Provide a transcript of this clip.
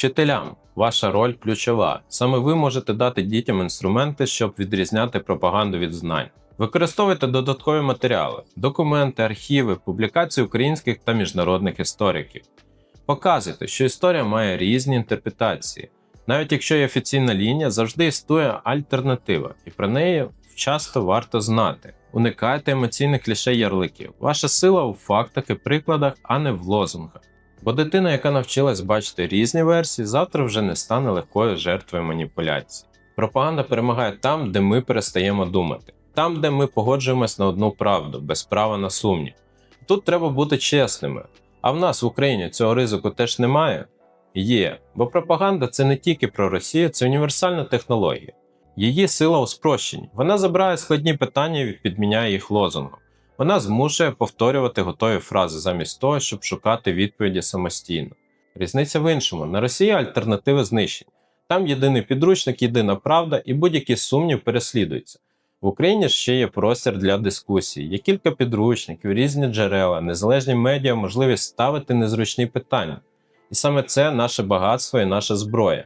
Вчителям, ваша роль ключова. Саме ви можете дати дітям інструменти, щоб відрізняти пропаганду від знань. Використовуйте додаткові матеріали, документи, архіви, публікації українських та міжнародних істориків. Показуйте, що історія має різні інтерпретації. Навіть якщо є офіційна лінія, завжди існує альтернатива, і про неї часто варто знати. Уникайте емоційних кліше ярликів. Ваша сила у фактах і прикладах, а не в лозунгах. Бо дитина, яка навчилась бачити різні версії, завтра вже не стане легкою жертвою маніпуляцій. Пропаганда перемагає там, де ми перестаємо думати, там, де ми погоджуємось на одну правду, без права на сумнів. Тут треба бути чесними. А в нас в Україні цього ризику теж немає? Є, бо пропаганда це не тільки про Росію, це універсальна технологія. Її сила у спрощенні. Вона забирає складні питання і підміняє їх лозунгом. Вона змушує повторювати готові фрази замість того, щоб шукати відповіді самостійно. Різниця в іншому: на Росії альтернативи знищень. Там єдиний підручник, єдина правда, і будь-який сумнів переслідується. В Україні ще є простір для дискусій, є кілька підручників, різні джерела, незалежні медіа, можливість ставити незручні питання. І саме це наше багатство і наша зброя.